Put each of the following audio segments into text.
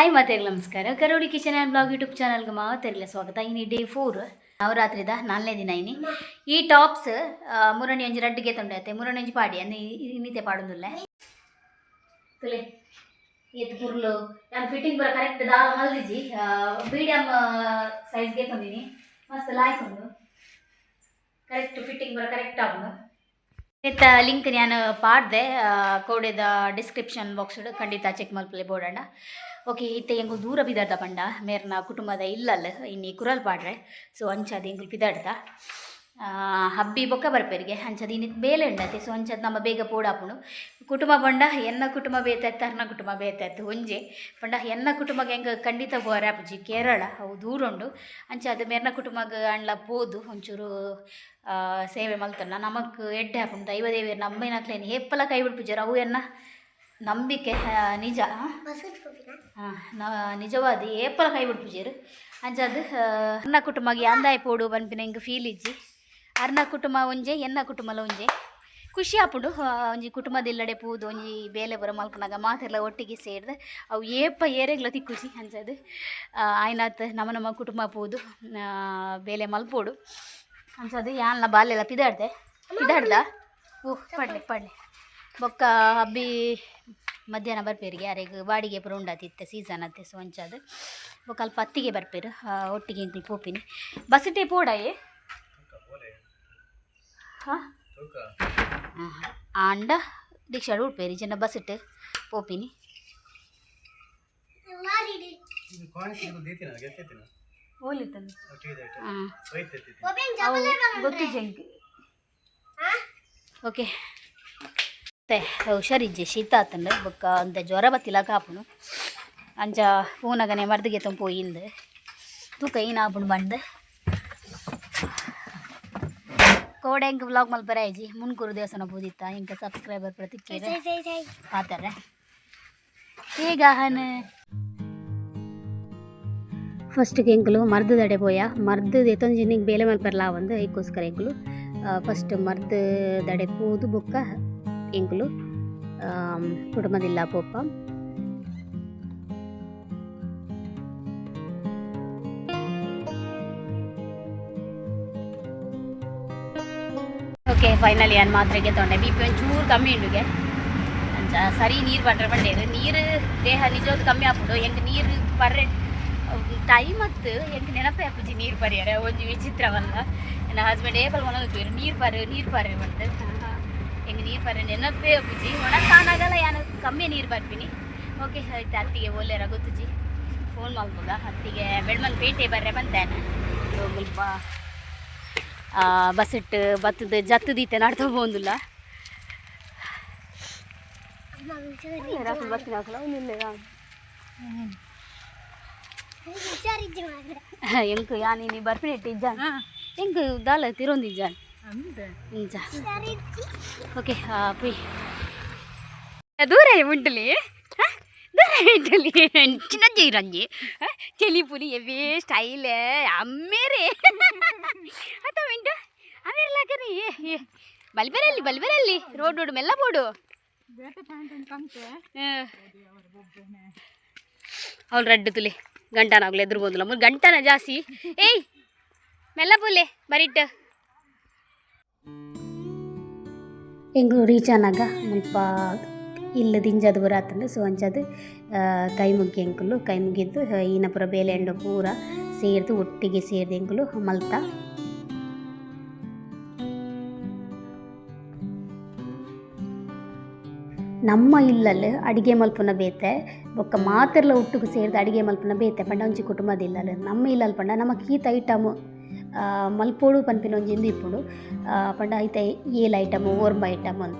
Hi ಮತ್ತೆ ನಮಸ್ಕಾರ. Karoli kitchen and blog YouTube ಚಾನಲ್ಗೆ ಮಾತೆಲ್ಲ ಸ್ವಾಗತ. ಇನ್ನು ಡೇ ಫೋರ್ ನವರಾತ್ರಿದ ನಾಲ್ನೇ ದಿನ ಇನಿ ಈ ಟಾಪ್ಸ್ ಮುರಣಿ ರಡ್ಡಿಗೆ ತೊಂಡೈತೆ ಮುರಣಿ ಪಾಡಿ. ಅಂದ್ರೆ ಇನ್ನಿತೆ ಪಾಡೊಂದುಲ್ಲ. ತುಲೆ ಎತ್ತು ಪುರ್ಲು ನಾನು ಫಿಟ್ಟಿಂಗ್ ಬರ ಕರೆಕ್ಟ್ ದಾ ಮಲ್ದಿಜಿ. ಮೀಡಿಯಮ್ ಸೈಜ್ಗೆ ತಂದಿನಿ. ಮಸ್ತ್ ಲಾಯ್ಕೊಂಡು ಕರೆಕ್ಟ್ ಫಿಟ್ಟಿಂಗ್ ಬರ ಕರೆಕ್ಟ್ ಆಗುಂಡು ಇತ್ತ ಲಿಂಕ್ ನಾನು ಪಾಡ್ದೆ ಕೋಡೆದ ಡಿಸ್ಕ್ರಿಪ್ಷನ್ ಬಾಕ್ಸ್ ಖಂಡಿತ ಚೆಕ್ ಮಲ್ಪಲೆ ಬೋಡಣ್ಣ ಓಕೆ, ಇತ್ತೆ ಹೆಂಗು ದೂರ ಬಿದ್ದಾಡ್ದ ಪಂಡ ಮೇರ್ನ ಕುಟುಂಬದ ಇಲ್ಲಲ್ಲ, ಇನ್ನಿ ಕುರಲ್ ಪಾಡ್ರೆ. ಸೊ ಅಂಚಾದ ಹೆಂಗು ಬಿದ್ದಾಡ್ದ ಹಬ್ಬಿ ಬೊಕ್ಕ ಬರ್ಪೇರಿಗೆ. ಅಂಚದ ಇನ್ನಿತ್ ಬೇಲೆ ಉಂಡತಿ. ಸೊ ಅಂಚದ್ ನಮ್ಮ ಬೇಗ ಪೋಡಾಪುಣು. ಕುಟುಂಬ ಬಂಡ ಎನ್ನ ಕುಟುಂಬ ಬೇತಾಯ್ತು ಅರ್ನ ಕುಟುಂಬ ಬೇತಾಯ್ತು ಒಂಜೆ. ಪಂಡ ಎನ್ನ ಕುಟುಂಬಗೆ ಹೆಂಗೆ ಖಂಡಿತ ಬೋರಾಪುಜಿ ಕೇರಳ. ಅವು ದೂರ ಉಂಡು. ಅಂಚ ಅದು ಮೇರ್ನ ಕುಟುಂಬಗೆ ಅಣ್ಣ ಪೋದು. ಒಂಚೂರು ಸೇವೆ ಮಲ್ತಲ್ಲ. ನಮಕ್ ಎಡ್ಡೆ ಹಾಕೊಂಡು ದೈವದೇವಿ ನಮ್ಮೇನಾಕ್ಲೇನು ಹೆಪ್ಪಲ ಕೈ ಬಿಡ್ಪುಜಾರ ಅವು ಎನ್ನ ನಂಬಿಕೆ ನಿಜ. ಹಾಂ ನಿಜವಾದ. ಏಪಲ ಕೈ ಬಿಡ್ಪಿಜಾರು ಅಂಚದು ಅನ್ನ ಕುಟುಂಬ ಯಾಂದಾಯ್ ಪೋಡು ಬನ್ಪಿನ ಹಿಂಗೆ ಫೀಲ್ ಇಜ್ಜಿ. ಅರ್ನ ಕುಟುಂಬ ಒಂಜೆ, ಎನ್ನ ಕುಟುಂಬಲ ಒಂಜೆ. ಖುಷಿ ಆಪುಂಡು ಒಂಜಿ ಕುಟುಂಬದಿಲ್ಲಡೆ ಪೂದು, ಒಂಜಿ ಬೇಲೆ ಬರ ಮಲ್ಪನಾಗ ಮಾತೆಲ್ಲ ಒಟ್ಟಿಗೆ ಸೇರಿದೆ. ಅವು ಏಪ ಏರೆಗ್ಲ ಖುಷಿ ಅಂಚದು ಆಯ್ನಾತ್ ನಮ್ಮ ನಮ್ಮ ಕುಟುಂಬ ಪೂದು ಬೇಲೆ ಮಲ್ಪೋಡು. ಅಂಚದು ಯಾನ್ಲ ಬಾಲೆಲ್ಲ ಪಿದಾಡ್ದೆ. ಪಿದಾಡ್ದ? ಓ, ಪಡ್ಲಿ ಪಡ್ಲಿ. ಬೊಕ್ಕ ಹಬ್ಬಿ ಮಧ್ಯಾಹ್ನ ಬರ್ಪೇರಿಗೆ, ಯಾರಿಗೆ ಬಾಡಿಗೆ ಪುರ ಉಂಡಾತಿತ್ತೆ ಸೀಸನ್ ಅತ್ತೆ ಸೊ ಅಂಚದು. ಬೊಕ್ಕ ಅಲ್ಪ ಅತ್ತಿಗೆ ಬರ್ಪೇರು ಒಟ್ಟಿಗೆ ಇಂಕ್ಲು ಪೋಪಿನಿ. ಬಸ್ಸಟೇ ಪೋಡಾಯೇ ಹಾಂ ಆಂಡ ದೀಕ್ಷಾಡು ಉಡ್ಪೇರಿ ಜನ ಬಸ್ಸಿಟ್ಟು ಪೋಪಿನಿ ಇದು ಕಾಣಿಸಿ ಇದು ದೀತಿನ ಗೆತ್ತಿನ ಓಲಿತಂದು ಒಟ್ಟಿಗೆ ಇದೆ ಆಯ್ತು. ಹಾಂ ವೈಟ್ ಎತ್ತಿತ್ತು. ಅವು ಗೊತ್ತು ಜಂಕ್ ಓಕೆ ಮತ್ತೆ ಹುಷಾರಿಜ್ಜೆ ಶೀತ ಆತಂಡು ಬೊಕ್ಕ ಅಂತ ಜ್ವರ ಬತ್ತಿಲ್ಲ ಕಾಪುನು ಅಂಚ ಪೂನಗನೆ ಮರ್ದಿಗೆ ತುಂಬ ಪೋಯಿಂದು ತೂಕ ಏನು ಆಪುಂಡು ಬಂದು ಕೋಡೆ ಹೆಂಗೆ ವ್ಲಾಗ್ ಮಲ್ಪರ ಆಯ್ಜಿ ಮುನ್ಕೂರು ದೇವಸ್ಥಾನ ಬೂದಿತ್ತ ಹಿಂಗೆ ಸಬ್ಸ್ಕ್ರೈಬರ್ ಪ್ರತಿಕ್ರಿಯೆ ಆತರ ಈಗ ಹನ್ ಫಸ್ಟ್ಗೆ ಎಂಕುಲು ಮರ್ದದಡೆ ಪೋಯ. ಮರ್ದ ಎತ್ತೊಂಜಿನಿಗೆ ಬೇಲೆ ಮಲ್ಪರ್ಲ ಒಂದು. ಐಕೋಸ್ಕರ ಎಂಕುಲು ಫಸ್ಟ್ ಮರ್ದ ದಡೆ ಪೋದು ಬೊಕ್ಕ ಎಂಕುಲು ಕುಟುಂಬದಿಲ್ಲ ಪೋಪ. ಓಕೆ ಫೈನಲಿ ಏನು ಮಾತ್ರೆಗೆ ತೊಂಡೆ ಬಿ ಪಿ ಒಂಚೂರು ಕಮ್ಮಿ ಉಂಡುಗೆ ಅಂಚ ಸರಿ ನೀರು ಪಟ್ರೆ ಬಂಡೇರು ನೀರು ದೇಹ ನಿಜವಾದ ಕಮ್ಮಿ ಆಪುಡು ಹೆಂಗೆ ನೀರು ಬರ್ರೆ ಟೈಮ್ ಹತ್ತು ಹೆಂಗೆ ನೆನಪೇ ಆಪುಜಿ ನೀರು ಪರಿಯಾರ ಒಂದು ವಿಚಿತ್ರವಲ್ಲ ನನ್ನ ಹಸ್ಬೆಂಡ್ ಏಪಲ್ ಒಣಗಿದ್ರು ನೀರು ಪರ್ರೆ ನೀರು ಪರ್ರೆ ಬಂದು ಹೆಂಗೆ ನೀರು ಪರ್ರೆ ನೆನಪೇ ಆಪುಜಿ ಒಣ ಸಾನಾಗಲ್ಲ ಯಾನು ಕಮ್ಮಿ ನೀರು ಬರ್ತೀನಿ ಓಕೆ ಆಯ್ತು ಅತ್ತಿಗೆ ಒಳ್ಳೆಯ ಗೊತ್ತುಜಿ ಫೋನ್ ಮಾಡ್ಬೋದ ಅತ್ತಿಗೆ ಬೆಳ್ಮನ್ ಪೇಟೆ ಬರ್ರೆ ಬಂದೇನೆ ಸ್ವಲ್ಪ ಬಸ್ ಇಟ್ಟು ಬತ್ತದ ಜತ್ತದೀತೆ ನಡ್ತಾ ಹೋಗುದಿಲ್ಲ ಎಂಕ್ ಯಾನಿ ನೀ ಬರ್ಪಿನ ಇಟ್ಟಿದ್ದ ಎಂಕ್ ದಾಲ ತಿರೊಂದಿದ್ದ ನಿಜ ಓಕೆ ಪುಯ್ ದೂರ ಉಂಟಲಿ ದೂರ ಉಂಟಲಿ ಚಿನ್ನ ಜೀರಂಜಿ ಚೆಲಿ ಪುಲಿ ಎವೇ ಸ್ಟೈಲ್ ಅಮ್ಮೇರೆ ಅವೆಲ್ಲ ಬಲ್ಬೆರಲ್ಲಿ ಬಲ್ಬೆರಲ್ಲಿ. ರೋಡ್ ರೋಡ್ ಮೆಲ್ಲ ಬೋಡು ಅವ್ಳು ರಡ್ಡು ತುಲಿ. ಗಂಟನಾಗ್ಲು ಎದುರ್ಬೋದಿಲ್ಲ. ಮೂರು ಗಂಟನ ಜಾಸ್ತಿ. ಏಯ್ ಮೆಲ್ಲ ಬೋಲೆ ಬರಿಟ್ಟು. ಎಂಗ್ಳು ರೀಚ್ ಆನಾಗ ಮುಲ್ಪ ಇಲ್ಲ ದಿಂಜದ ಬರ ಆತಂದ್ರೆ ಸೊ ಅಂಚದು ಕೈ ಮುಗ್ಗಿ ಎಂಕುಲು ಕೈ ಮುಗಿದ್ದು ಈನ ಪುರ ಬೇಲೆ ಎಂಡು ಪೂರ ಸೇರ್ದು ಒಟ್ಟಿಗೆ ಸೇರಿದ ಎಂಕುಲು ಮಲ್ತ. ನಮ್ಮ ಇಲ್ಲಲ್ಲಿ ಅಡಿಗೆ ಮಲ್ಪುನ ಬೇತೆ, ಬೊಕ್ಕ ಮಾತೆರ್ಲ ಒಟ್ಟಿಗೆ ಸೇರಿದ ಅಡಿಗೆ ಮಲ್ಪುನ ಬೇತೆ ಪಂಡ ಒಂಜಿ ಕುಟುಂಬದ ಇಲ್ಲಲ್ಲಿ. ನಮ್ಮ ಇಲ್ಲಲ್ಲಿ ಪಂಡ ನಮಕ್ ಈತ ಐಟಮ್ ಮಲ್ಪೋಡು ಪನ್ಪಿನ ಒಂಜಿ ಇಂದು ಇಪ್ಪುಡು ಪಂಡ ಐತ ಏಲ್ ಐಟಮ್, ಓರ್ಮ ಐಟಮ್ ಅಂತ.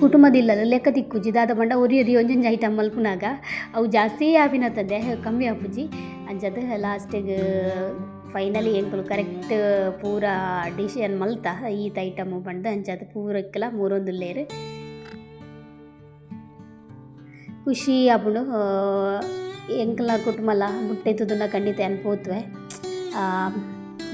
ಕುಟುಂಬದಿಲ್ಲದ ಲೆಕ್ಕ ತಿಕ್ಕುಜಿ ದಾದ ಪಂಡ ಒರಿ ಒರಿ ಒಂಜೊಂಜಿ ಐಟಮ್ ಮಲ್ಪುನಾಗ, ಅವು ಜಾಸ್ತಿ ಆಪಿನತ್ತದೆ ಕಮ್ಮಿ ಆಪುಜಿ. ಅಂಜದ ಲಾಸ್ಟಿಗೆ ಫೈನಲಿ ಎಂಕುಲು ಕರೆಕ್ಟ್ ಪೂರ ಡಿಶನ್ ಮಲ್ತ ಈತ ಐಟಮ್ ಪಂಡ, ಅಂಜದ ಪೂರಕ್ಕೆಲ್ಲ ಮೂರೊಂದು ಲೇರು ಖುಷಿ ಆಪುಂಡು ಎಂಕಲ ಕುಟುಂಬಲ ಮುಟ್ಟೆತ್ತುದುಂಡ ಖಂಡಿತ ಅನ್ಪೋತ್ವೆ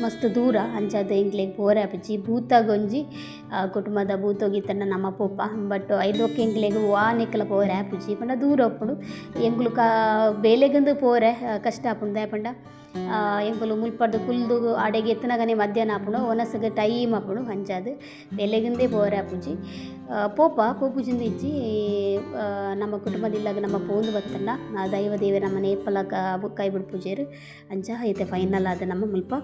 ಮಸ್ತ್ ದೂರ ಅಂಚಾದ ಎಂಕ್ಲೆಗ್ ಪೋರೆ ಆಪುಜಿ ಭೂತಾಗೊಂಜಿ ಆ, ಕುಟುಂಬದ ಭೂತೋಗಿತ್ತನ್ನ ನಮ್ಮ ಪೋಪ ಬಟ್ ಐದೊಕ್ಕೆ ಎಂಕ್ಲೆಗ್ ವಾನೆಕ್ಕಲ ಪೋರೆ ಆಪುಜಿ ಪಂಡ ದೂರ ಒಪ್ಪುಡು. ಎಂಕುಲು ಕಾ ಬೇಲೆಗಂದು ಪೋರೆ ಕಷ್ಟ ಆಪುಂಡು ಪಂಡ. ಎಂಕುಲು ಮುಲ್ಪಡ್ದು ಕುಲ್ದು ಅಡೆಗೆ ಎತ್ತನಗನೆ ಮಧ್ಯಾಹ್ನ ಆಪುಂಡು, ಒನಸಗ ಟೈಮ್ ಆಪುಂಡು ಅಂಚಾದ್ ಬೇಲೆಗಂದೇ ಪೋರೆ ಆಪುಜಿ. ಪೋಪ, ಪೋಪುಜಿಂದ ಇಜ್ಜಿ ನಮ್ಮ ಕುಟುಂಬದಿಲ್ಲಾಗ ನಮ್ಮ ಪೋಂದು ಬತ್ತಲ್ಲ ದೈವ ದೇವ ನಮ್ಮ ನೇಪಲ ಬಿಡು ಪೂಜೆರು ಅಂಚ ಐತೆ ಫೈನಲ್ ಆದ ನಮ್ಮ ಮುಲ್ಪ.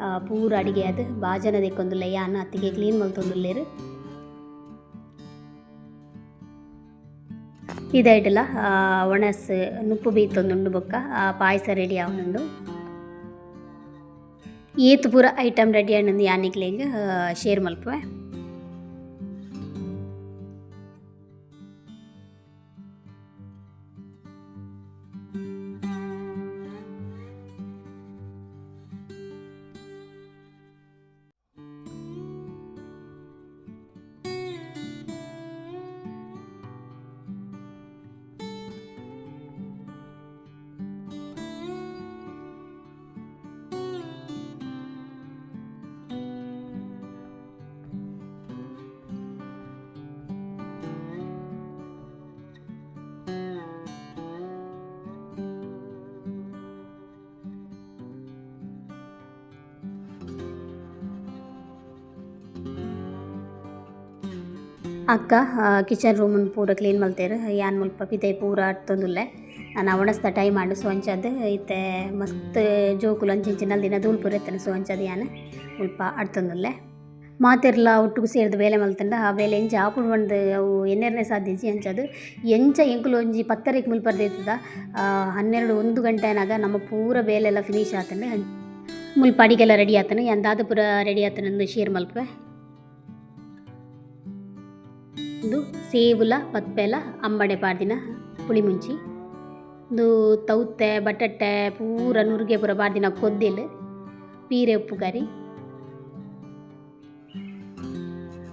ಆ, ಪೂರ ಅಡಿಗೆ ಅದು. ಬಾಜನ ದೆಕ್ಕೊಂದುಲ್ಲೆ ಯಾನ ಅತ್ತಿಗೆ ಕ್ಲೀನ್ ಮಲ್ತೊಂದುಲ್ಲೇರು ಇದಾಯ್ಟಲ್ಲ ಒಣಸ್ ನುಪ್ಪು ಬೀತೊಂದುಂಡು ಬೊಕ್ಕ. ಪಾಯಸ ರೆಡಿ ಆವನುಂಡು ಏತು ಪೂರ ಐಟಮ್ ರೆಡಿ ಆನಂದು ಯಾನಿಕ್ಲೆಗ್ ಶೇರ್ ಮಲ್ಪುವೆ. ಅಕ್ಕ ಕಿಚನ್ ರೂಮನ್ನು ಪೂರ ಕ್ಲೀನ್ ಮಲ್ತೇರು ಯಾನ್ ಮುಲ್ಪ ಪಿತೆ ಪೂರ ಅರ್ತೊಂದುಲ್ಲೆ ನಾನು ಅವಣಸ್ತ ಟೈಮ್ ಮಾಡು ಸೊ ಐತೆ ಇತ್ತೆ ಮಸ್ತ್ ಜೋಕುಲು ಅಂಚಿಂಚಿನಲ್ ದಿನ ಧೂಳು ಪೂರ ಎತ್ತನೆ ಸೊ ಅಂಚದ್ ಯಾನ್. ಮುಲ್ಪ ಅಡ್ತೊಂದುಲ್ಲೆ ಮಾತೆರ್ಲ ಒಟ್ಟಿಗೆ ಸೇರಿದ ಬೇಲೆ ಮಲ್ತಂಡ. ಆ ಬೇಲೆ ಎಂಚ ಆಪುಡು ಒಂದು ಅವು ಎನ್ನೆರನೇ ಸಾಧಿಸಿ ಅಂಚದು. ಎಂಚ ಎಂಕುಲು ಒಂಜಿ ಪತ್ತರೆಗೆ ಮುಲ್ಪರ್ದಿರ್ತದ ಹನ್ನೆರಡು ಒಂದು ಗಂಟೆನಾಗ ನಮ್ಮ ಪೂರ ಬೇಲೆಲ್ಲ ಫಿನಿಶ್ ಆತಂಡೆ. ಮುಲ್ಪ ಅಡಿಗೆಲ್ಲ ರೆಡಿ ಆತನು. ಎಂದಾದ ಪೂರ ರೆಡಿ ಆತನಂದು ಶೇರ್ ಮಲ್ಪೆ ಒಂದು ಸೇವುಲ ಪತ್ಪೆಲ ಅಂಬಡೆ ಪಾಡ್ದಿನ ಪುಳಿ ಮುಂಚಿ. ಒಂದು ತೌತೆ, ಬಟಟೆ, ಪೂರ ನುರ್ಗೆ ಪೂರ ಪಾಡ್ದಿನ ಕೊದ್ದಿಲ್, ಪೀರೆ ಉಪ್ಪು ಕರಿ.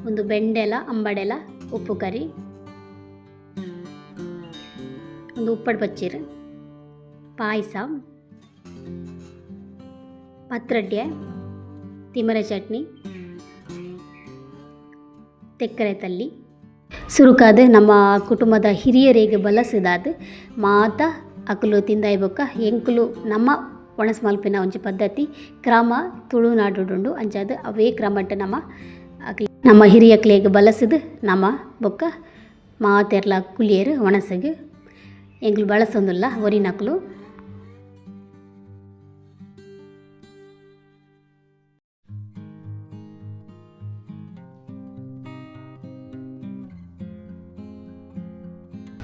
ಒಂದು ಬೆಂಡೆಲ, ಅಂಬಡೆಲ, ಉಪ್ಪು ಕರಿ. ಒಂದು ಉಪ್ಪಡ್ ಬಚ್ಚಿರ್, ಪಾಯಸ ಪತ್ರಡ್ಡೆ ತಿಮರೆ ಚಟ್ನಿ, ತೆಕ್ಕರೆ ತಲ್ಲಿ. ಸುರುಕಾದ ನಮ್ಮ ಕುಟುಂಬದ ಹಿರಿಯರಿಗೆ ಬಲಸಿದಾದ ಮಾತ, ಅಕುಲು, ತಿಂದಾಯಿ ಬೊಕ್ಕ ಎಂಕುಲು ನಮ್ಮ ಒಣಸ್ ಮಲ್ಪಿನ ಒಂಜಿ ಪದ್ಧತಿ, ಕ್ರಮ ತುಳುನಾಡುಡುಂಡು ಅಂಚಾದ ಅವೇ ಕ್ರಮಟ್ ನಮ್ಮ ಅಕ್ಲಿ ನಮ್ಮ ಹಿರಿಯ ಕ್ಲೇಗ್ ಬಲಸಿದು ನಮ್ಮ ಬೊಕ್ಕ ಮಾತೆರ್ಲ ಕುಲಿಯರು ಒಣಸಗ್ ಎಂಕ್ಲು ಬಳಸೊಂದುಲ್ಲ ಒರಿನಕ್ಲು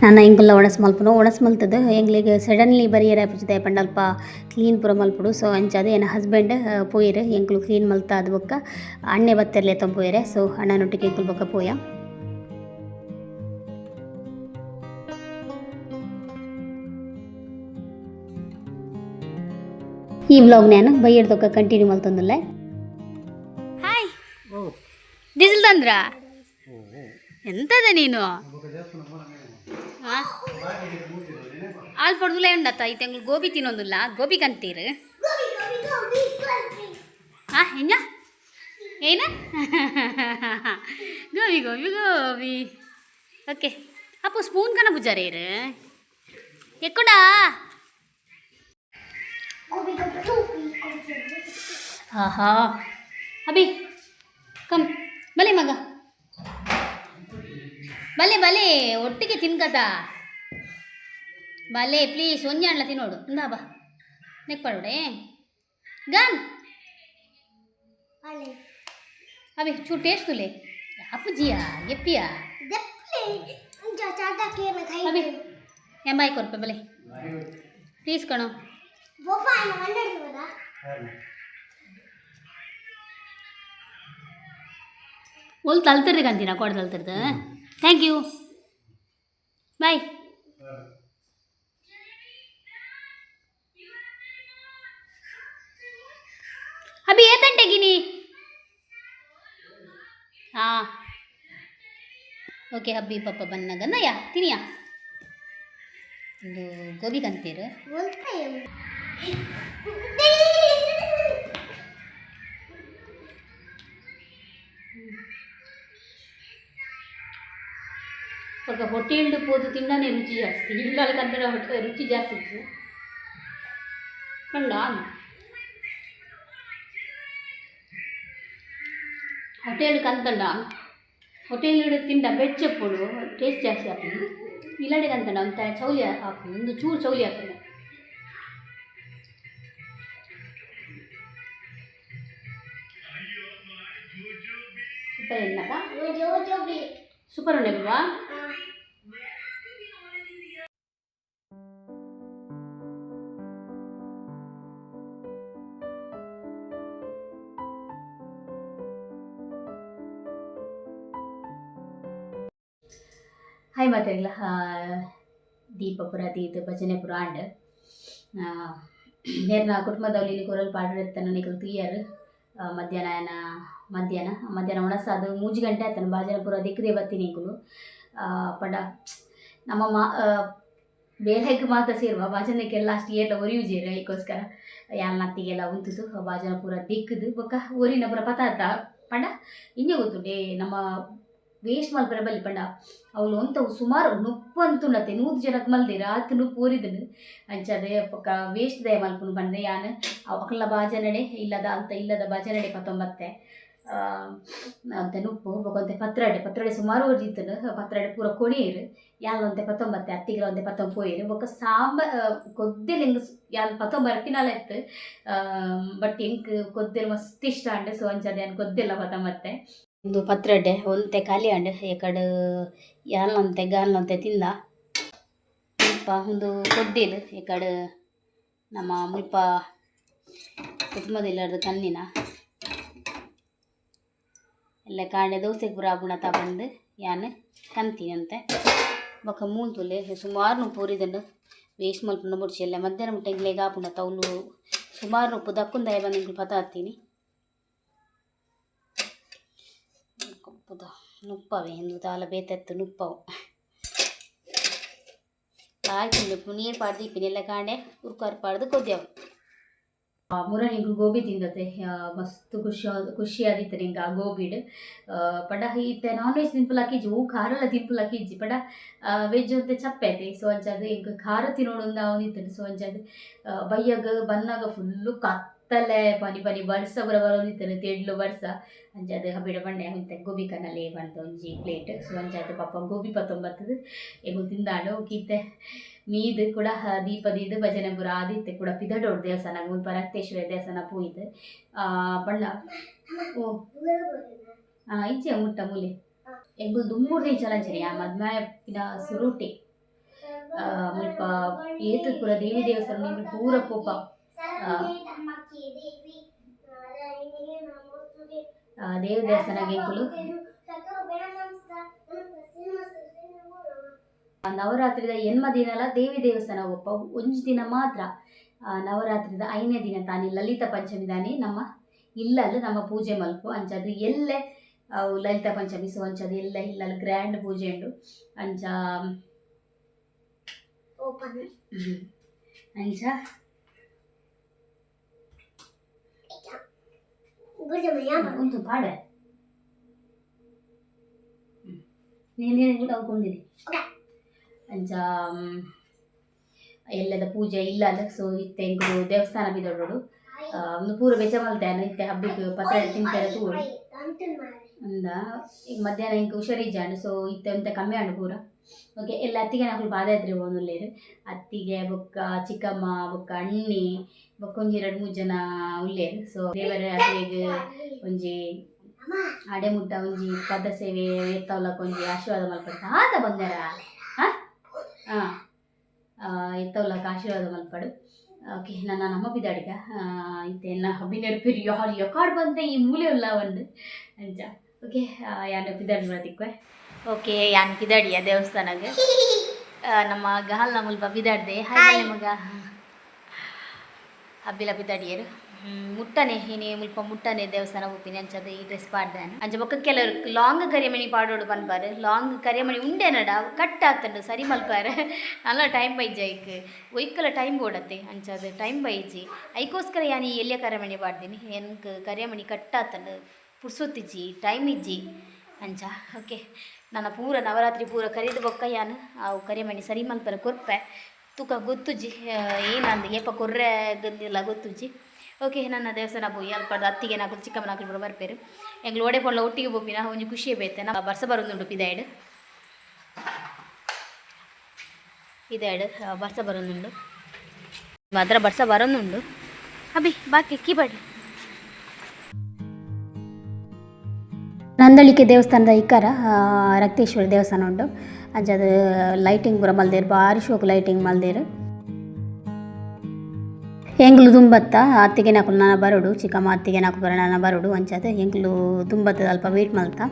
ನಾನು ಎಂಕುಲ್ಲ ಒಣಸ್ ಮಲ್ಪುನು. ಒಣಸ್ ಮಲ್ತದ ಎಂಗ್ಲಿಗೆ ಸಡನ್ಲಿ ಬರಿಯರ ಪುಜತೆ ಪಂಡಲ್ಪ ಕ್ಲೀನ್ ಪುರ ಮಲ್ಪುಡು. ಸೊ ಅಂಚಾದ ಏನು ಹಸ್ಬೆಂಡ್ ಪೋಯಿರು ಎಂಕುಲು ಕ್ಲೀನ್ ಮಲ್ತ ಅದು ಬೊಕ್ಕ ಅಣ್ಣೆ ಬತ್ತಿರಲೇ ತಂಪೋಯಿರೆ ಸೊ ಅಣ್ಣನೊಟ್ಟಿಗೆ ಎಂಕುಲು ಬೊಕ್ಕ ಪೋಯ. ಈ ಬ್ಲಾಗ್ ನಾನು ಬೈಯಡ್ದೊಕ್ಕ ಕಂಟಿನ್ಯೂ ಮಲ್ತಂದಲ್ಲೇ. ಹಾಯ್ ಡೀಸೆಲ್ ತಂದ್ರ? ಎಂತದ ನೀನು? ಆಲ್ ಪಡ್ದುಲೆ ಉಂಡತ್ತ ಈ ತಿಂಗಳು ಗೋಬಿ ತಿನ್ನೊಂದಿಲ್ಲ ಗೋಬಿ ಕಂತೀರು ಹಾ ಹೆಂಗ ಏನ ಗೋಬಿ ಗೋಬಿ ಗೋಬಿ ಓಕೆ ಅಪ್ಪ ಸ್ಪೂನ್ ಕಣ ಪೂಜಾರಿ ಇರು ಎಕ್ಕುಡಾ ಆಹಾ ಅಭಿ ಕಮ್ ಬಲೆ ಮಗ ಬಲೆ ಬಲೆ ಒಟ್ಟಿಗೆ ತಿನ್ಕತ ಬಲೆ ಪ್ಲೀಸ್ ಒಂಜಿ ಹಣ್ಣ ತಿನ್ನೋಡು. ಇಂದಾ ಬಾ. ನೆಕ್ ನೆಕ್ಪಾಡೋಡೆ ಗನ್! ಅವೆ ಚೂ ಟೇಸ್ಟ್ ತುಲೆ ಅಪ್ಪುಜಿಯಾ ಎಪ್ಪಿಯಾ? ಅವೆ ಎಂಬಾಯಿ ಕೊರ್ಪೆ ಬಲೆ. ಪ್ಲೀಸ್ ಕಣೋ. ಒಲ್ ತಲ್ತಿರ್ದು ಕಂತೀನ ಕೊಡ ತಲ್ತಿರ್ದು. ಥ್ಯಾಂಕ್ ಯು ಬಾಯ್ ಅಭಿ ಏತಂಟೆಗಿನಿ ಹಾ. ಓಕೆ ಹಬ್ಬಿ ಪಪ್ಪ ಬನ್ನ ಯಾ ತಿನಿಯಾ ಒಂದು ಗೋಬಿ ಕಂತೀರು ಸ್ವಲ್ಪ ಹೊಟ್ಟೆಯಿಂದ ಪೋದು ತಿನ್ನಾನೇ ರುಚಿ ಜಾಸ್ತಿ ಇಲ್ಲಾಲ್ ಕನ್ನಡ ಹೊಟ್ಟೆ ರುಚಿ ಜಾಸ್ತಿ ಇತ್ತು ಕಂಡ ಹೊಟ್ಟೆಯಲ್ಲಿ ಕಂತಂಡ ಹೊಟ್ಟೆಯಲ್ಲಿ ತಿಂಡ ಬೆಚ್ಚಪ್ಪಳು ಟೇಸ್ಟ್ ಜಾಸ್ತಿ ಆಗ್ತದೆ ಇಲ್ಲಾಡಿ ಕಂತಂಡ ಅಂತ ಚೌಲಿ ಹಾಕ್ತೀನಿ ಒಂದು ಚೂರು ಚೌಲಿ ಹಾಕ್ತದೆ ಸೂಪರ್ ಎಣ್ಣಪ್ಪ ಸೂಪರ್ ಉಂಡೆ ಬಾ ಮಾತಾಡಿಲ್ಲ ದೀಪಪುರ ದೀತ್ ಭಜನೆಪುರ ಆಂಡ್ ನೇರ್ನ ಕುಟುಂಬದಲ್ಲಿ ಕೊರಲ್ ಪಾಡಿರ್ತಾನೆ ನನಗೆ ತೀಯರ್ ಮಧ್ಯಾಹ್ನ ಮಧ್ಯಾಹ್ನ ಮಧ್ಯಾಹ್ನ ಒಣಸ ಅದು ಮೂಜಿ ಗಂಟೆ ಆಯ್ತಾನೆ ಬಾಜನಪುರ ದಿಕ್ಕದೆ ಬತ್ತೀನಿ ನಿಂಕುಲು ಪಂಡ, ನಮ್ಮ ಮಾ ಬೇಲೆಗ್ ಮಾತ್ರ ಸೇರುವ, ಬಾಜನಕ್ಕೆಲ್ಲ ಅಷ್ಟು ಏರ್ಲ ಒರಿಯುಜೇರು ಈಗೋಸ್ಕರ ಯಾನ್ ನತ್ತಿಗೆಲ್ಲ ಉಂತುದು ಬಾಜನಪುರ ದಿಕ್ಕದು, ಬೊಕ್ಕ ಒರಿನ ಪುರ ಪದಾರ್ಥ ಪಂಡ ಇನ್ನೇ ಗೊತ್ತುಂಟೆ? ನಮ್ಮ ವೇಸ್ಟ್ ಮಲ್ಪರ ಬಲ್ಲಿ ಪಂಡ. ಅವಳು ಒಂತವು ಸುಮಾರು ನುಪ್ಪಂತುಂಡತೆ ನೂರು ಜನಕ್ಕೆ ಮಲ್ದೆ ರಾತ್ರಿ ಊರಿದನು ಅಂಚದೆ ಪಕ್ಕ ವೇಸ್ಟ್ ದಯ ಮಲ್ಪುನು ಬಂದೆ ಯಾನ್. ಅವಕಲ್ಲ ಬಾಜನಡೆ, ಇಲ್ಲದ ಅಂತ ಇಲ್ಲದ ಬಾಜನಡೆ ಪತ್ತೊಂಬತ್ತೆ. ಅಂತ ನುಪ್ಪು ಒಂದೆ ಪತ್ರಡೆ ಪತ್ರಡೆ ಸುಮಾರು ಓದಿತ್ತನು. ಪತ್ರಡೆ ಪೂರ ಕೊಣೀರು ಯಾಲ್ ಒಂತೆ ಪತ್ತೊಂಬತ್ತೆ ಅತ್ತಿಗೆ ಒಂತೆ ಪತ್ತೊಂಬ ಪೋಯಿರು ಬೊಕ್ಕ ಸಾಂಬ ಕೊದ್ದೆ ಲಿಂಗ ಯಾಲ್ ಪತ್ತೊಂಬ ಇತ್ತು ಬಟ್ ಹೆಂಗೆ ಕೊದ್ದೆ ಮಸ್ತ್ ಇಷ್ಟ ಅಂಡೆ. ಸೊ ಅಂಚದೆ ಅನ್ ಕೊದ್ದೆಲ್ಲ ಪತ್ತೊಂಬತ್ತೆ. ಒಂದು ಪತ್ರಡೆ ಒಂತೆ ಖಾಲಿ ಹಂಡೆ ಈ ಕಡೆ ಯಾಲ್ನಂತೆ ಗಾಲ್ನಂತೆ ತಿಂದ. ಮುಲ್ಪ ಒಂದು ಕೊಡ್ದಿಲ್ ಈ ಕಡೆ ನಮ್ಮ ಮುಲ್ಪ ಕುಟುಂಬದಿಲ್ಲದ ಕಣ್ಣಿನ. ಎಲ್ಲ ಕಾಂಡೆ ದೋಸೆಗೆ ಪುರ ಬುಣ ತಗೊಂಡು ಯಾನ್ ಕಂತೀನಂತೆ. ಬೊಕ್ಕ ಮೂಲ್ತುಲೆ ಸುಮಾರು ನುಪ್ಪು ಉರಿದಂಡು ವೇಸ್ಟ್ ಮಲ್ಪುನ ಮುಡ್ಚಿ ಎಲ್ಲ ಮಧ್ಯಾಹ್ನ ಮುಟ್ಟೆಗೆ ಆಪುಂಡ ತೌಲು, ಸುಮಾರು ನುಪ್ಪು ದಕ್ಕುಂದ ಬಂದು ಪತ ಹತ್ತೀನಿ ನುಪ್ಪವೆ ಇಂದು ತಾಲ ಬೇತತ್ತು ನುಪ್ಪವು. ಆಯ್ತು ನೀರು ಪಾಡ್ದು ಇಪ್ಪಿನೆಲ್ಲ ಕಾಂಡೆ ಉರ್ಕಾರ್ ಪಾಡ್ದು ಕೊದ್ದೆವು ಮುರಣಿಗೂ ಗೋಬಿ ತಿಂದತೆ. ಮಸ್ತ್ ಖುಷಿ ಖುಷಿ ಆದಿತ್ತು ನಿಂಗೆ ಆ ಗೋಬಿಡ್. ಪಡ, ಇತ್ತೆ ನಾನ್ ವೆಜ್ ತಿನ್ಪುಲಕ್ಕಿಜ್ಜಿ ಹೂ ಖಾರಲ ತಿನ್ಪುಲಕ್ಕಿಜ್ಜಿ ಪಡ ವೆಜ್ ಅಂತೆ ಚಪ್ಪೈತೆ ಸೊ ಅಂಚದು ಈಗ ಖಾರ ತಿನ್ನೋಡು ಅವನಿತ್ತು ಸೊ ಅಂಚದು ಬಯ್ಯಾಗ ಬನ್ನಾಗ ಫುಲ್ಲು ಕತ್ತಲೆ ಪನಿ ಪನಿ ಬಡ್ಸ ಬರ ಬರೋದಿತ್ತು ತೆಡ್ಲು ಬಡ್ಸ ಅಂಜಾದ ಹಬ್ಬಿಡ ಬಂಡೆ ಅಂತ ಗೋಬಿ ಕನಲ್ಲಿ ಬಂತು ಒಂಜಿ ಪ್ಲೇಟ್ ಸೊ ಅಂಜಾದ ಪಾಪ ಗೋಬಿ ಪತ್ತೊಂಬತ್ತದು ಎಗು ತಿಂದಾಡು ಕೀತೆ ಮೀದು ಕೂಡ ದೀಪದೀದು ಭಜನೆ ಪುರ ಆದಿತ್ತೆ ಕೂಡ ಪಿದಡೋಡ್ ದೇವಸ್ಥಾನ ಮುಲ್ಪ ಪರಕ್ತೇಶ್ವರ ದೇವಸ್ಥಾನ ಪೂಯಿತು. ಬಣ್ಣ. ಓ. ಇಜ್ಜೆ ಮುಟ್ಟ ಮೂಲೆ. ಎಂಗುಲ್ ದುಮ್ಮೂರ್ದು ಚಲಂಚನೆ ಆ ಮದ್ಮಾಯ ಪಿನ ಸುರುಟಿ ಮುಲ್ಪ ಏತು ಪುರ ದೇವಿ ದೇವಸ್ಥಾನ ಪೂರ ಪೋಪ ಆ, ಆ, ದೇವಿ ದೇವಸ್ಥಾನ ಗೆಂಕುಲು ನವರಾತ್ರಿದ ಎನ್ಮ ದಿನಲ ದೇವಿ ದೇವಸ್ಥಾನ ಒಪ್ಪ. ಒಂಜಿ ದಿನ ಮಾತ್ರ. ನವರಾತ್ರಿದ ಐನೇ ದಿನ ತಾನಿ. ಲಲಿತ ಪಂಚಮಿ ದಾನಿ ನಮ್ಮ ಇಲ್ಲಲ್ಲಿ ನಮ್ಮ ಪೂಜೆ ಮಲ್ಪು. ಅಂಚದು ಎಲ್ಲೇ ಅವು ಲಲಿತ ಪಂಚಮಿ ಸೊ ಅಂಚದು ಎಲ್ಲ ಇಲ್ಲಲ್ಲಿ ಗ್ರ್ಯಾಂಡ್ ಪೂಜೆ ಉಂಡು ಅಂಚ. ಅಂಚ ಉಂಟು ಪಾಡೆ ನೀನೇನು ಕೂಡ ಅನ್ಕೊಂಡಿರಿ ಅಂಚ ಎಲ್ಲದ ಪೂಜೆ ಇಲ್ಲ ಅದಕ್ಕೆ ಸೊ ಇತ್ತೆ ಎಂಕು ದೇವಸ್ಥಾನ ಬಿದೊಡು ಒಂದು ಪೂರ ಬೆಚ್ಚ ಮಲ್ತೇನೆ ಇತ್ತೆ ಹಬ್ಬಕ್ಕೆ ಪತ್ರ ತಿಂತಾರೆ ತೂರು ಅಂದ. ಈಗ ಮಧ್ಯಾಹ್ನ ಇಂಕ ಹುಷಾರಿಜ್ಜಾಂಡು ಸೊ ಇತ್ತ ಅಂತ ಕಮ್ಮಿ ಆಂಡು ಪೂರ ಓಕೆ ಎಲ್ಲ ಅತ್ತಿಗೆ ನಾಲ್ಕು ಪಾದಯಾತ್ರೆ ಹೋಗುಲ್ಲೇರು ಅತ್ತಿಗೆ ಬೊಕ್ಕ ಚಿಕ್ಕಮ್ಮ, ಬೊಕ್ಕ ಅಣ್ಣಿ, ಬೊಕ್ಕ ಒಂಜಿ ಎರಡು ಮೂರು ಜನ ಉಳ್ಳೇರು ಸೊ ದೇವರ ಒಂಜಿ ಅಡೆಮುಟ್ಟ ಒಂಜಿ ಪದ ಸೇವೆ, ಎತ್ತವಲಕ್ಕ ಒಂಜಿ ಆಶೀರ್ವಾದ ಮಲ್ಪಡ್ತ. ಆತ ಬಂದರ? ಹಾ? ಎತ್ತವಲಕ್ಕ ಆಶೀರ್ವಾದ ಮಲ್ಪಡು. ಓಕೆ ನನ್ನ ನಮ್ಮ ಬಿದ್ದಾಡಿಗ. ಇತ್ತೆ ಎನ್ನ ಹಬ್ಬಿನೆರ್ಪಿರಿ ಯಾರು ಯಕಾಡ್ ಬಂದೆ, ಈ ಮೂಲೆ ಉಲ್ಲ ಒಂದು. ಅಂಚ. ಓಕೆ ಯಾನ ಪಿದಾಡಿ ಓಕೆ ಯಾನ್ ಪಿದಾಡಿಯ ದೇವಸ್ಥಾನಗೆ ನಮ್ಮ ಗಾಲ್ನ ಮುಲ್ಪ ಪಿದಾಡ್ದೆ. ಹಾಯ್ ನಮಗ ಅಬ್ಬಿಲ ಪಿದಾಡಿಯರು. ಹ್ಮ್, ಮುಟ್ಟನೆ ಇನಿ ಮುಲ್ಪ ಮುಟ್ಟನೆ ದೇವಸ್ಥಾನ ಹೋಗ್ತೀನಿ ಅಂಚದ ಈ ಡ್ರೆಸ್ ಪಾಡ್ದಾನೆ. ಅಂಚ ಬೊಕ್ಕ ಕೆಲವರು ಲಾಂಗ್ ಕರಿಮಣಿ ಪಾಡೋಡು ಬಂದ್ಬಾರು. ಲಾಂಗ್ ಕರಿಮಣಿ ಉಂಡೆ ನಡ ಕಟ್ ಆತಂಡು ಸರಿ ಮಲ್ಪಾರ. ಅಲ್ಲ ಟೈಮ್ ಬೈಜಿ ಐಕ್. ಒಯ್ಕಲ ಟೈಮ್ ಓಡತ್ತೆ ಅಂಚದ ಟೈಮ್ ಬೈಜಿ. ಐಕೋಸ್ಕರ ಯಾನಿ ಎಲ್ಲಿಯ ಕರಿಮಣಿ ಪಾಡ್ತೀನಿ ಏನಕ್ಕೆ ಕರಿಮಣಿ ಕಟ್ ಆತಂಡು ಪುರ್ಸೊತ್ತಿಜ್ಜಿ ಟೈಮ್ ಇಜ್ಜಿ. ಅಂಚ ಓಕೆ ನನ್ನ ಪೂರ ನವರಾತ್ರಿ ಪೂರ ಕರಿದು ಬೊಕ್ಕ ಯಾನು? ಅವು ಕರಿಮಣಿ ಸರಿ ಮಲ್ಪರ ಕೊರ್ಪೆ. ತುಕ ಗೊತ್ತುಜ್ಜಿ ಏನಂದು ಏಪ ಕೊರ್ರೆ ಗಂದಿಲ್ಲ ಗೊತ್ತುಜ್ಜಿ. ಓಕೆ ನನ್ನ ದೇವಸ್ಥಾನ ಬೋಯ್ ಅಲ್ಪಡ್ದು ಅತ್ತಿಗೆ ನಾಲ್ಕು ಚಿಕ್ಕಮ್ಮ ನಾಲ್ಕು ಕೂಡ ಬರ್ಪೇರು. ಎಂಗ್ಲು ಓಡೆ ಪೊಲ್ಲ ಒಟ್ಟಿಗೆ ಬೋಪಿನ ಒಂಜಿ ಖುಷಿಯೇ ಬೇತೆ. ನಾ ಬರ್ಸ ಬರೋದುಂಡು ಪಿದಾಯ್ಡು. ಇದಾಯ್ಡು ಬರ್ಸ ಬರೋದುಂಡು. ಮಾತ್ರ ಬರ್ಸ ಬರೋದುಂಡು. ಅಭಿ, ಬಾಕಿ ಕೀಬಾಡಿ ನಂದಳಿಕೆ ದೇವಸ್ಥಾನದ ಇಕ್ಕಾರ ರಕ್ತೇಶ್ವರ ದೇವಸ್ಥಾನ ಉಂಟು. ಅಂಚದು ಲೈಟಿಂಗ್ ಪೂರ ಮಲ್ದೇರು, ಭಾರಿ ಶೋಕು ಲೈಟಿಂಗ್ ಮಲ್ದೇರು. ಎಂಗ್ಲು ದುಂಬತ್ತ, ಅತ್ತಿಗೆ ನಾಕು ನಾನು ಬರುಡು, ಚಿಕ್ಕಮ್ಮ ಅತ್ತಿಗೆ ನಾಕು ಬರ ನಾನು ಬರುಡು ಅಂಚದು ಎಂಗ್ಲು ಅಲ್ಪ ವೇಟ್ ಮಲ್ತಾ.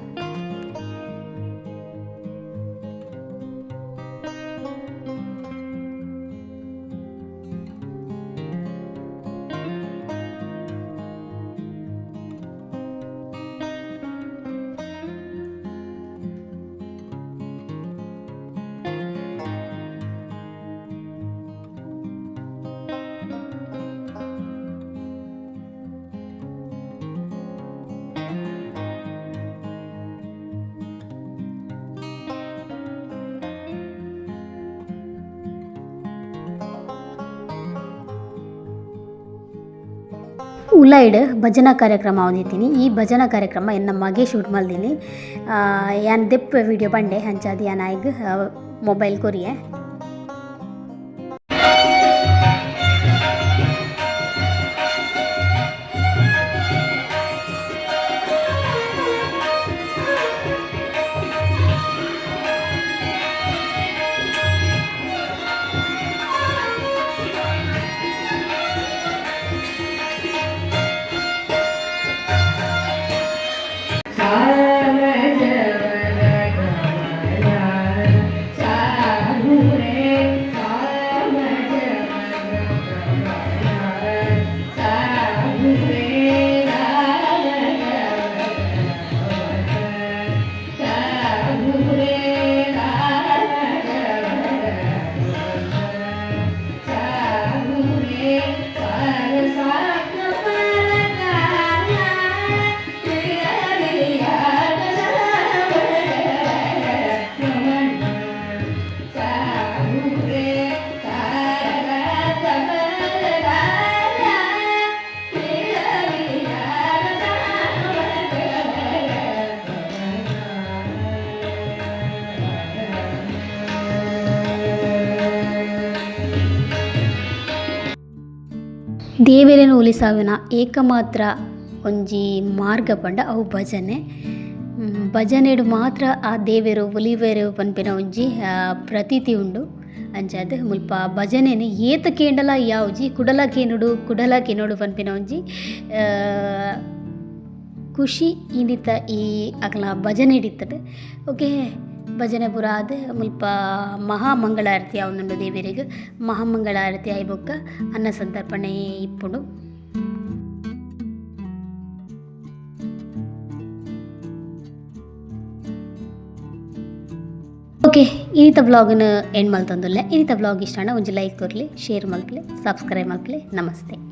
ಉಲೈಡ್ ಭಜನಾ ಕಾರ್ಯಕ್ರಮ ಹೊಂದಿದ್ದೀನಿ ಈ ಭಜನಾ ಕಾರ್ಯಕ್ರಮ ಎನ್ನ ಮಗೆ ಶೂಟ್ ಮಲ್ದಿನಿ ಯಾನ್ ದೆಪ್ ವಿಡಿಯೋ ಬಂಡೆ ಹಂಚಾದಿ ಯಾನ್ ಮೊಬೈಲ್ ಕೊರಿಯೆ. ದೇವೆರೆನು ಉಲಿಸಾವಿನ ಏಕಮಾತ್ರ ಒಂಜಿ ಮಾರ್ಗ ಪಂಡ ಅವು ಭಜನೆ. ಭಜನೆಡು ಮಾತ್ರ ಆ ದೇವೆರು ಒಲಿವೆರು ಪನ್ಪಿನ ಒಂಜಿ ಪ್ರತೀತಿ ಉಂಡು. ಅಂಚಾದ್ ಮುಲ್ಪ ಭಜನೆನೆ ಏತ ಕೇಂಡಲ ಯಾವುಜಿ, ಕುಡಲ ಕೇನುಡು ಕುಡಲ ಕೇನುಡು ಪನ್ಪಿನ ಒಂಜಿ ಖುಷಿ ಇಂದಿತ್ತ ಈ ಅಗಲ ಭಜನೆ ಹಿಡಿತದೆ. ಓಕೆ. ಭಜನೆ ಪುರ ಆದ್ ಮುಲ್ಪ ಮಹಾಮಂಗಳಾರತಿ ಅವನುಂಡು ದೇವಿರಿಗೆ ಮಹಾಮಂಗಳಾರತಿ ಆಯ್ಬೊಕ್ಕ ಅನ್ನ ಸಂತರ್ಪಣೆ ಇಪ್ಪುಡು. ಓಕೆ ಇನ್ನಿತ ಬ್ಲಾಗನ್ನು ಎಂಡ್ ಮಲ್ತೊಂದುಲ್ಲೆ. ಇನ್ನಿತ ಬ್ಲಾಗ್ ಇಷ್ಟ ಒಂಜಿ ಲೈಕ್ ಕೊರ್ಲಿ ಶೇರ್ ಮಲ್ಪಲೆ ಸಬ್ಸ್ಕ್ರೈಬ್ ಮಲ್ಪಲೆ. ನಮಸ್ತೆ.